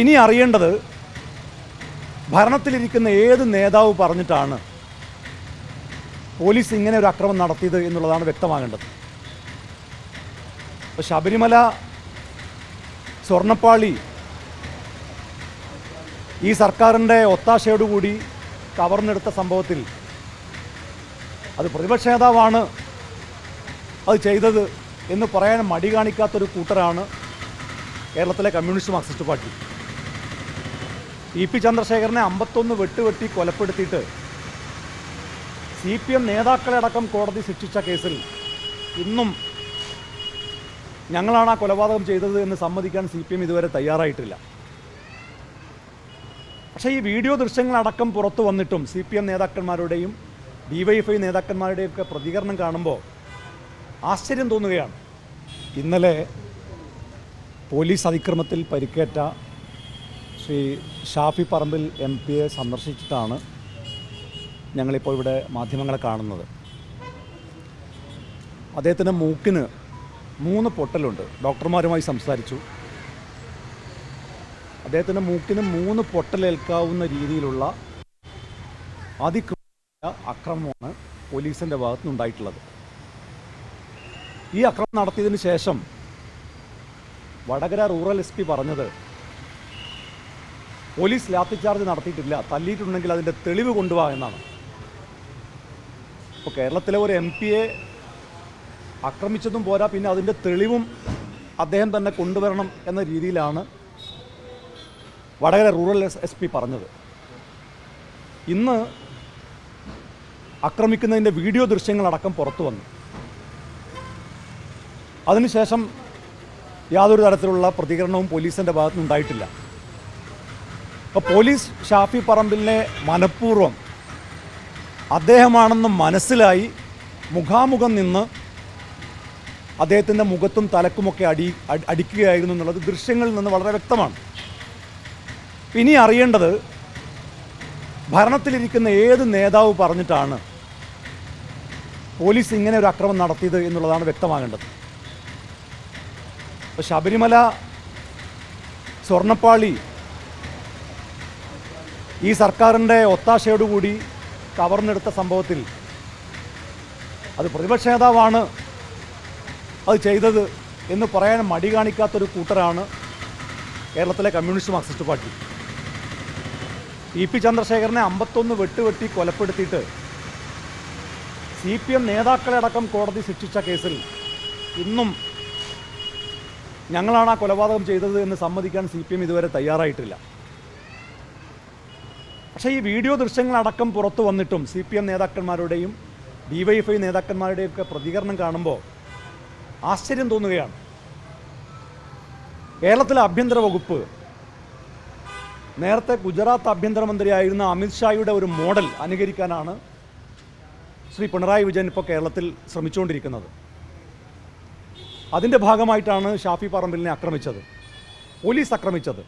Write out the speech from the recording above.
ഇനി അറിയേണ്ടത് ഭരണത്തിലിരിക്കുന്ന ഏത് നേതാവ് പറഞ്ഞിട്ടാണ് പോലീസ് ഇങ്ങനെ ഒരു അക്രമം നടത്തിയത് എന്നുള്ളതാണ് വ്യക്തമാകേണ്ടത്. ഇപ്പോൾ ശബരിമല സ്വർണപ്പാളി ഈ സർക്കാരിന്റെ ഒത്താശയോടുകൂടി കവർന്നെടുത്ത സംഭവത്തിൽ അത് പ്രതിപക്ഷ നേതാവാണ് അത് ചെയ്തത് എന്ന് പറയാൻ മടി കാണിക്കാത്തൊരു കൂട്ടരാണ് കേരളത്തിലെ communist Marxist party. E P ചന്ദ്രശേഖരനെ അമ്പത്തൊന്ന് വെട്ടുവെട്ടി കൊലപ്പെടുത്തിയിട്ട് സി പി എം നേതാക്കളെ അടക്കം കോടതി ശിക്ഷിച്ച കേസിൽ ഇന്നും ഞങ്ങളാണ് ആ കൊലപാതകം ചെയ്തത് എന്ന് സമ്മതിക്കാൻ സി പി എം ഇതുവരെ തയ്യാറായിട്ടില്ല. പക്ഷേ ഈ വീഡിയോ ദൃശ്യങ്ങളടക്കം പുറത്തു വന്നിട്ടും സി പി എം നേതാക്കന്മാരുടെയും ഡിവൈഎഫ്ഐ നേതാക്കന്മാരുടെയും ഒക്കെ പ്രതികരണം കാണുമ്പോൾ ആശ്ചര്യം തോന്നുകയാണ്. ഇന്നലെ പോലീസ് അതിക്രമത്തിൽ പരിക്കേറ്റ ശ്രീ ഷാഫി പറമ്പിൽ എം പിയെ സന്ദർശിച്ചിട്ടാണ് ഞങ്ങളിപ്പോൾ ഇവിടെ മാധ്യമങ്ങളെ കാണുന്നത്. അദ്ദേഹത്തിന്റെ മൂക്കിന് മൂന്ന് പൊട്ടലുണ്ട്. ഡോക്ടർമാരുമായി സംസാരിച്ചു. അദ്ദേഹത്തിന്റെ മൂക്കിന് മൂന്ന് പൊട്ടലേൽക്കാവുന്ന രീതിയിലുള്ള അതിക്രൂര അക്രമമാണ് പോലീസിന്റെ ഭാഗത്തുനിന്നുണ്ടായിട്ടുള്ളത്. ഈ അക്രമം നടത്തിയതിന് ശേഷം വടകര റൂറൽ എസ് പി പറഞ്ഞത് പോലീസ് ലാത്തിച്ചാർജ് നടത്തിയിട്ടില്ല. തല്ലിയിട്ടുണ്ടെങ്കിൽ അതിന്റെ തെളിവ് കൊണ്ടുപോകാം എന്നാണ്. ഇപ്പോൾ കേരളത്തിലെ ഒരു എം പിയെ ആക്രമിച്ചതും പോരാ. പിന്നെ അതിന്റെ തെളിവും അദ്ദേഹം തന്നെ കൊണ്ടുവരണം എന്ന രീതിയിലാണ് വടകര റൂറൽ എസ് പി പറഞ്ഞത്. ഇന്ന് ആക്രമിക്കുന്നതിന്റെ വീഡിയോ ദൃശ്യങ്ങളടക്കം പുറത്തു വന്നു. അതിനുശേഷം യാതൊരു തരത്തിലുള്ള പ്രതികരണവും പോലീസിന്റെ ഭാഗത്തുനിന്നുണ്ടായിട്ടില്ല. അപ്പോൾ പോലീസ് ഷാഫി പറമ്പിലിനെ മനഃപൂർവം അദ്ദേഹമാണെന്ന് മനസ്സിലായി മുഖാമുഖം നിന്ന് അദ്ദേഹത്തിന്റെ മുഖത്തും തലക്കുമൊക്കെ അടി അടി- അടിക്കുകയായിരുന്നു എന്നുള്ളത് ദൃശ്യങ്ങളിൽ നിന്ന് വളരെ വ്യക്തമാണ്. ഇനി അറിയേണ്ടത് ഭരണത്തിലിരിക്കുന്ന ഏത് നേതാവ് പറഞ്ഞിട്ടാണ് പോലീസ് ഇങ്ങനെ ഒരു അക്രമം നടത്തിയത് എന്നുള്ളതാണ് വ്യക്തമാകേണ്ടത്. ശബരിമല സ്വർണപ്പാളി ഈ സർക്കാരിന്റെ ഒത്താശയോടുകൂടി കവർന്നെടുത്ത സംഭവത്തിൽ അത് പ്രതിപക്ഷ നേതാവാണ് അത് ചെയ്തത് എന്ന് പറയാൻ മടി കാണിക്കാത്തൊരു കൂട്ടരാണ് കേരളത്തിലെ communist Marxist party. E P ചന്ദ്രശേഖരനെ അമ്പത്തൊന്ന് വെട്ടുവെട്ടി കൊലപ്പെടുത്തിയിട്ട് സി പി എം നേതാക്കളെ അടക്കം കോടതി ശിക്ഷിച്ച കേസിൽ ഇന്നും ഞങ്ങളാണ് ആ കൊലപാതകം ചെയ്തത് എന്ന് സമ്മതിക്കാൻ സി പി എം ഇതുവരെ തയ്യാറായിട്ടില്ല. പക്ഷേ ഈ വീഡിയോ ദൃശ്യങ്ങളടക്കം പുറത്തു വന്നിട്ടും സി പി എം നേതാക്കന്മാരുടെയും ഡി വൈ എഫ് ഐ നേതാക്കന്മാരുടെയും ഒക്കെ പ്രതികരണം കാണുമ്പോൾ ആശ്ചര്യം തോന്നുകയാണ്. കേരളത്തിലെ ആഭ്യന്തര വകുപ്പ് നേരത്തെ ഗുജറാത്ത് ആഭ്യന്തരമന്ത്രിയായിരുന്ന അമിത്ഷായുടെ ഒരു മോഡൽ അനുകരിക്കാനാണ് ശ്രീ പിണറായി വിജയൻ ഇപ്പോൾ കേരളത്തിൽ ശ്രമിച്ചുകൊണ്ടിരിക്കുന്നത്. അതിന്റെ ഭാഗമായിട്ടാണ് ഷാഫി പറമ്പിലിനെ ആക്രമിച്ചത് പോലീസ് ആക്രമിച്ചത്.